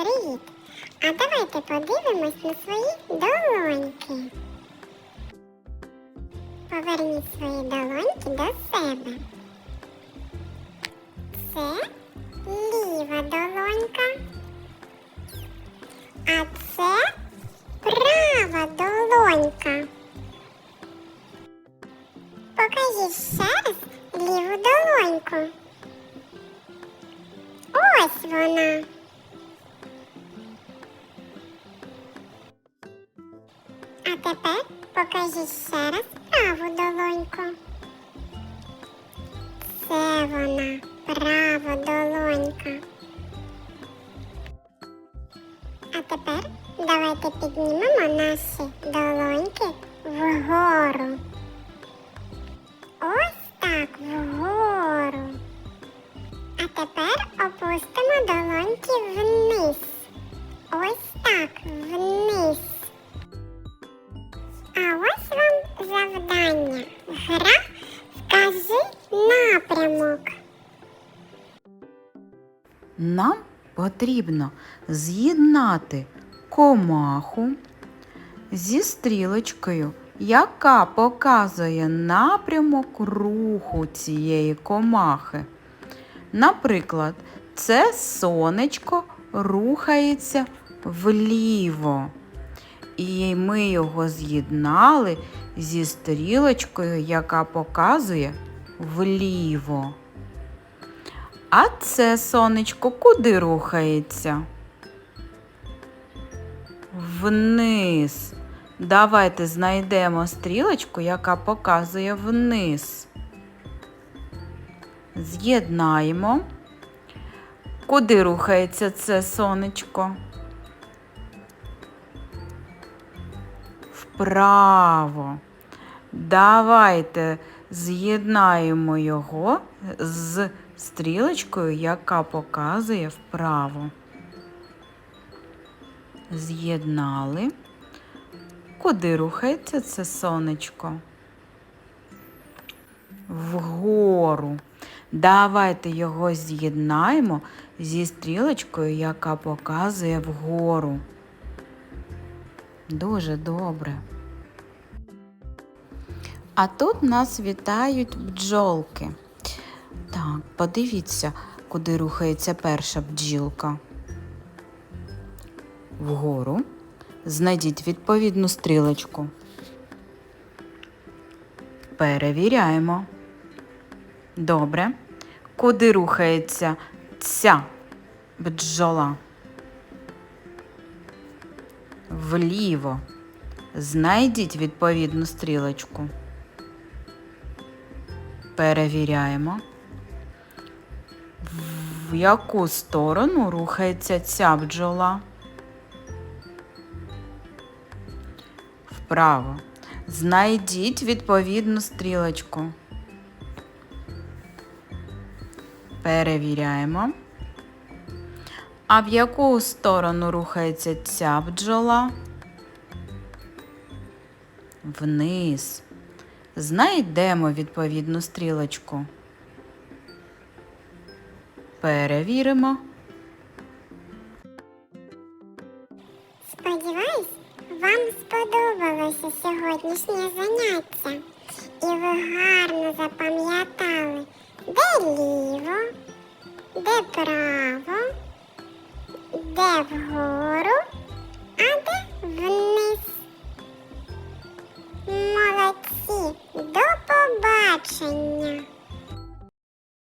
Привіт! А давайте подивимось на свої долоньки. Поверніть свої долоньки до себе. Це ліва долонька. А це права долонька. Покажіть ще раз ліву долоньку. Ось вона. Тепер покажіть ще раз праву долоньку. Це вона, права долонька. А тепер давайте піднімемо наші долоньки вгору. Нам потрібно з'єднати комаху зі стрілочкою, яка показує напрямок руху цієї комахи. Наприклад, це сонечко рухається вліво. І ми його з'єднали зі стрілочкою, яка показує вліво. А це сонечко куди рухається? Вниз. Давайте знайдемо стрілочку, яка показує вниз. З'єднаємо. Куди рухається це сонечко? Вправо. Давайте з'єднаємо його з стрілочкою, яка показує вправо. З'єднали. Куди рухається це сонечко? Вгору. Давайте його з'єднаємо зі стрілочкою, яка показує вгору. Дуже добре. А тут нас вітають бджолки. Так, подивіться, куди рухається перша бджілка. Вгору. Знайдіть відповідну стрілочку. Перевіряємо. Добре. Куди рухається ця бджола? Вліво. Знайдіть відповідну стрілочку. Перевіряємо. В яку сторону рухається ця бджола? Вправо. Знайдіть відповідну стрілочку. Перевіряємо. А в яку сторону рухається ця бджола? Вниз. Знайдемо відповідну стрілочку. Перевіримо. Сподіваюсь, вам сподобалося сьогоднішнє заняття. І ви гарно запам'ятали, де ліво, де право,